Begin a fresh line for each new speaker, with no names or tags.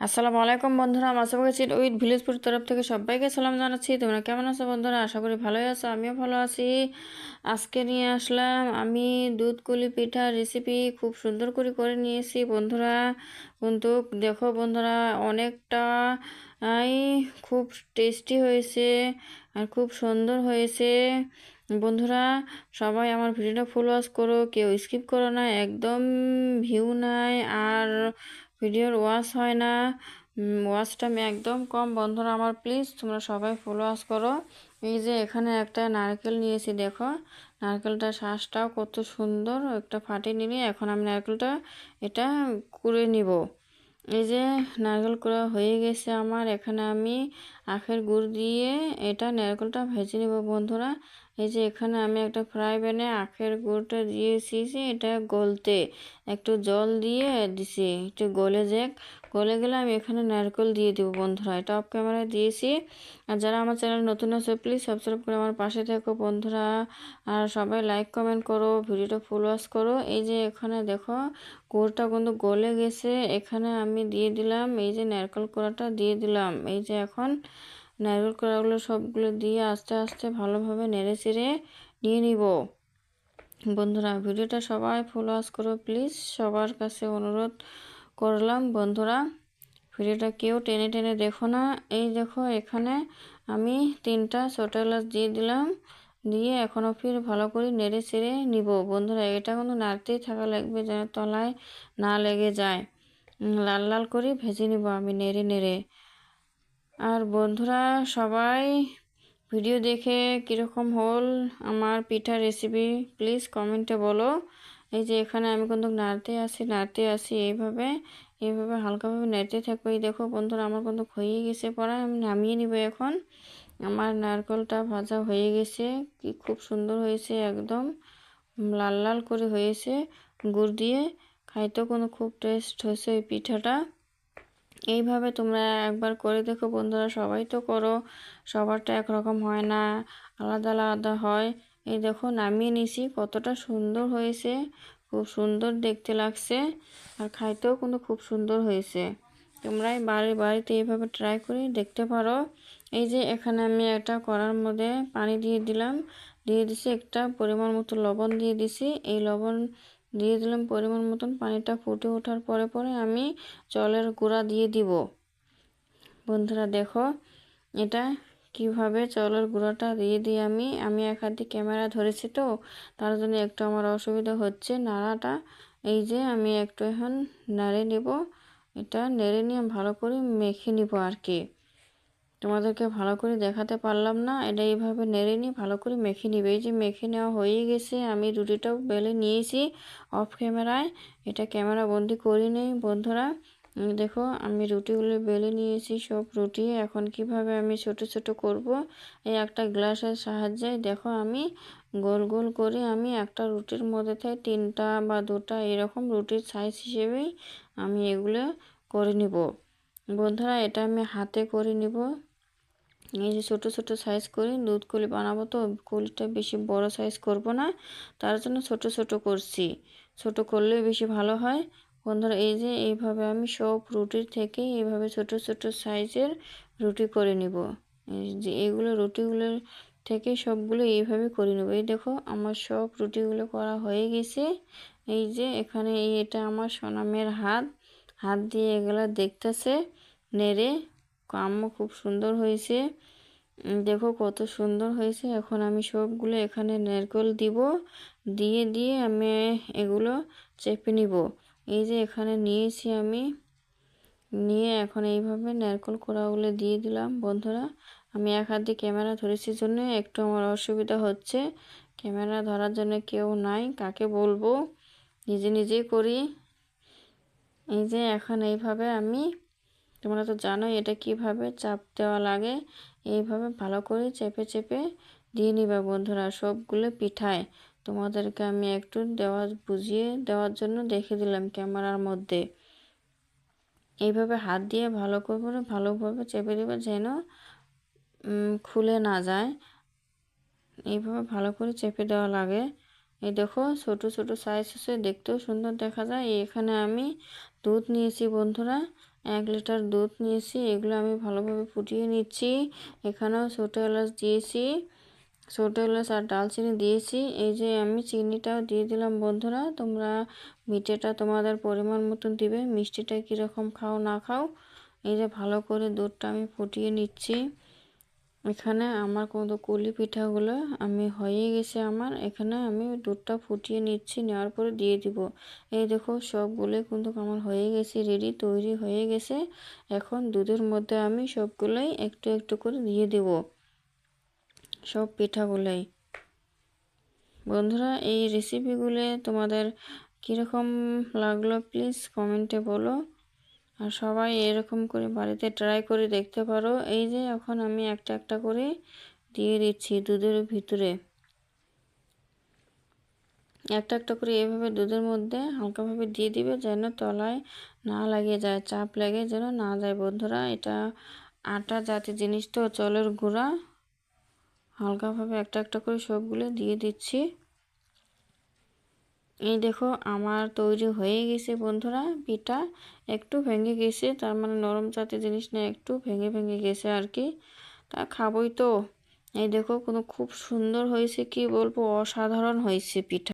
আসসালামু আলাইকুম বন্ধুরা মাসা গেছি উইথ ভিলেজপুর তরফ থেকে সবাইকে সালাম জানাচ্ছি। তোমরা কেমন আছো বন্ধুরা? আশা করি ভালোই আছো, আমিও ভালো আছি। আজকে নিয়ে আসলাম আমি দুধ, কুলি, পিঠা রেসিপি খুব সুন্দর করে করে নিয়েছি বন্ধুরা। কিন্তু দেখো বন্ধুরা, অনেকটা, আই, খুব টেস্টি হয়েছে আর খুব সুন্দর হয়েছে। বন্ধুরা, সবাই আমার ভিডিওটা ফুল ওয়াশ করো, কেউ স্কিপ করো না, একদম ভিউ নাই। আর ভিডিওর ওয়াশ হয় না। ওয়াশটা আমি একদম কম। বন্ধুরা আমার প্লিজ তোমরা সবাই ফুল ওয়াশ করো। এই যে এখানে একটা নারকেল নিয়েছি, দেখো। নারকেলটা শ্বাসটাও কত সুন্দর। একটা ফাটিয়ে নিয়ে এখন আমি নারকেলটা এটা করে নিব। এই যে নারকেল করা হয়ে গেছে আমার। এখানে আমি আখের গুড় দিয়ে এটা নারকেলটা ভেজে নেব বন্ধুরা। এই যে এখানে আমি একটা ফ্রাই প্যানে আখের গুড়টা দিয়েছি, এটা গলতে। একটু জল দিয়ে দিছি, একটু গলে যাক। গলে গেলে আমি এখানে নারকেল দিয়ে দেবো বন্ধুরা, এটা অফ ক্যামেরায় দিয়েছি। আর যারা আমার চ্যানেল নতুন আছে প্লিজ সাবস্ক্রাইব করে আমার পাশে থেকো বন্ধুরা। আর সবাই লাইক কমেন্ট করো, ভিডিওটা ফুল ওয়াশ করো। এই যে এখানে দেখো, গুড়টা কিন্তু গলে গেছে। এখানে আমি দিয়ে দিলাম, এই যে নারকেল কোড়াটা দিয়ে দিলাম। এই যে এখন নারকেল কড়াগুলো সবগুলো দিয়ে আস্তে আস্তে ভালোভাবে নেড়ে চেড়ে নিয়ে নিব। বন্ধুরা, ভিডিওটা সবাই ফুল ওয়াশ করো প্লিজ সবার কাছে অনুরোধ করলাম, বন্ধুরা, ভিডিওটা কেউ টেনে টেনে দেখো না। এই দেখো, এখানে আমি তিনটা ছোটো এলাচ দিয়ে দিলাম, দিয়ে এখনও ফির ভালো করে নেড়ে চেড়ে নিব। বন্ধুরা, এটা কিন্তু নাড়তেই থাকা লাগবে যেন তলায় না লেগে যায়। লাল লাল করে ভেজে নিব আমি নেড়ে নেড়ে। আর বন্ধুরা, সবাই ভিডিও দেখে কীরকম হল আমার পিঠা রেসিপি প্লিজ কমেন্টে বলো। এই যে এখানে আমি কিন্তু নাড়তে আসি নাড়তে আসি এইভাবে এইভাবে হালকাভাবে নেড়তে থাকব। এই দেখো বন্ধুরা, আমার কিন্তু হয়ে গেছে পড়া, আমি নামিয়ে নিব এখন। আমার নারকেলটা ভাজা হয়ে গেছে, কি খুব সুন্দর হয়েছে একদম। লাল লাল করে হয়েছে, গুড় দিয়ে। খাইতেও কোনো খুব টেস্ট হয়েছে ওই পিঠাটা। এইভাবে তোমরা একবার করে দেখো বন্ধুরা, সবাই তো করো, সবারটা একরকম হয় না, আলাদা আলাদা হয়। এই দেখো নামিয়ে নিছি কতটা সুন্দর হয়েছে, খুব সুন্দর দেখতে লাগছে আর খাইতেও কিন্তু খুব সুন্দর হয়েছে। তোমরাই বাড়ি বাড়িতে এইভাবে ট্রাই করে দেখতে পারো। এই যে এখানে আমি একটা কড়ার মধ্যে পানি দিয়ে দিলাম, দিয়ে দিছি একটা পরিমাণ মতো লবণ দিয়ে দিছি। এই লবণ দিয়ে দিলাম পরিমাণ মতন। পানিটা ফুটে ওঠার পরে পরে আমি জলের গুঁড়া দিয়ে দিব। বন্ধুরা দেখো, এটা কীভাবে জলের গুঁড়াটা দিয়ে দিই আমি আমি এক হাতে ক্যামেরা ধরেছি তো, তার জন্য একটু আমার অসুবিধা হচ্ছে। নাড়াটা, এই যে আমি একটু এখন নাড়ে নেব। এটা নেড়ে নিয়ে ভালো করে মেখে নিব আর কি। তোমাদেরকে ভালো করে দেখাতে পারলাম না। এটা এইভাবে নেড়ে নিয়ে ভালো করে মেখে নিবে। এই যে মেখে নেওয়া হয়ে গেছে। আমি রুটিটাও বেলে নিয়েছি অফ ক্যামেরায় এটা ক্যামেরা বন্দি করি নেই বন্ধুরা। দেখো, আমি রুটিগুলো বেলে নিয়েছি সব রুটি। এখন কীভাবে আমি ছোট ছোট করব? এই একটা গ্লাসের সাহায্যে দেখো আমি গোল গোল করে আমি একটা রুটির মধ্যে থেকে তিনটা বা দুটা এরকম রুটির সাইজ হিসেবেই আমি এগুলো করে নিব। বন্ধুরা, এটা আমি হাতে করে নিব। এই যে ছোটো ছোটো সাইজ করে, দুধ কুলি বানাবো তো, কুলিটা বেশি বড় সাইজ করব না, তার জন্য ছোট ছোট করছি। ছোট করলে বেশি ভালো হয়। বন্ধুরা, এই যে এইভাবে আমি সব রুটির থেকে এইভাবে ছোট ছোট সাইজের রুটি করে নিব। যে এইগুলো রুটিগুলোর থেকে সবগুলো এইভাবে করে নেব। এই দেখো, আমার সব রুটিগুলো করা হয়ে গেছে। এই যে এখানে এটা আমার সোনামের হাত। হাত দিয়ে এগুলো দেখতেছে, নেড়ে কাম্য খুব সুন্দর হয়েছে। দেখো কত সুন্দর হয়েছে। এখন আমি সবগুলো এখানে নারকেল দিব। দিয়ে দিয়ে আমি এগুলো চেপে নিব। এই যে এখানে নিয়েছি আমি। নিয়ে এখন এইভাবে নারকেল কোড়াগুলো দিয়ে দিলাম। বন্ধুরা, আমি এক হাত ক্যামেরা ধরেছি জন্য একটু আমার অসুবিধা হচ্ছে। ক্যামেরা ধরার জন্য কেউ নাই। কাকে বলব? নিজে, নিজেই করি। এই যে এখন এইভাবে আমি তোমরা তো জানো এটা কীভাবে চাপ দেওয়া লাগে। এইভাবে ভালো করে চেপে চেপে দিয়ে নিবা বন্ধুরা সবগুলো পিঠায়। তোমাদেরকে আমি একটু দেওয়া, বুঝিয়ে দেওয়ার জন্য দেখে দিলাম ক্যামেরার মধ্যে। এইভাবে হাত দিয়ে ভালো করে, ভালোভাবে চেপে দেবে যেন খুলে না যায়। এইভাবে ভালো করে চেপে দেওয়া লাগে। এই দেখো ছোট ছোট সাইজ আছে দেখতেও সুন্দর দেখা যায়। এখানে আমি দুধ নিয়েছি বন্ধুরা। এক লিটার দুধ নিয়েছি, এগুলো আমি ভালোভাবে ফুটিয়ে নিচ্ছি। এখানেও ছোটো এলাচ দিয়েছি, ছোটো এলাচ আর ডালচিনি দিয়েছি। এই যে আমি চিনিটাও দিয়ে দিলাম, বন্ধুরা, তোমরা মিঠেটা তোমাদের পরিমাণ মতন দিবে, মিষ্টিটা কীরকম খাও না খাও, এই যে ভালো করে দুধটা আমি ফুটিয়ে নিচ্ছি। এখানে আমার কোনো কুলি পিঠাগুলো আমি হয়ে গেছে আমার। এখানে আমি দুধটা ফুটিয়ে নিচ্ছি, নেওয়ার পরে দিয়ে দিব। এই দেখো সবগুলোই কিন্তু আমার হয়ে গেছে রেডি তৈরি হয়ে গেছে। এখন দুধের মধ্যে আমি সবগুলোই একটু একটু করে দিয়ে দেব। সব পিঠাগুলোই। বন্ধুরা, এই রেসিপিগুলো তোমাদের কীরকম লাগল? প্লিজ কমেন্টে বলো। আর সবাই এরকম করে বাড়িতে ট্রাই করে দেখতে পারো। এই যে এখন আমি একটা একটা করে দিয়ে দিচ্ছি দুধের ভিতরে। একটা একটা করে এভাবে দুধের মধ্যে হালকাভাবে দিয়ে দিবে যেন তলায় না লাগে যায়, চাপ লাগে যেন না যায়। বন্ধুরা, এটা আটা জাতীয় জিনিস তো, চলের গুঁড়া। হালকাভাবে একটা একটা করে সবগুলো দিয়ে দিচ্ছি। এই দেখো, আমার তৈরি হয়ে গেছে বন্ধুরা পিঠা। একটু ভেঙে গেছে, তার মানে নরম জাতীয় জিনিস না, একটু ভেঙে ভেঙে গেছে আর কি। তা খাবই তো। এই দেখো, কোনো খুব সুন্দর হয়েছে, কি বলব, অসাধারণ হয়েছে পিঠা।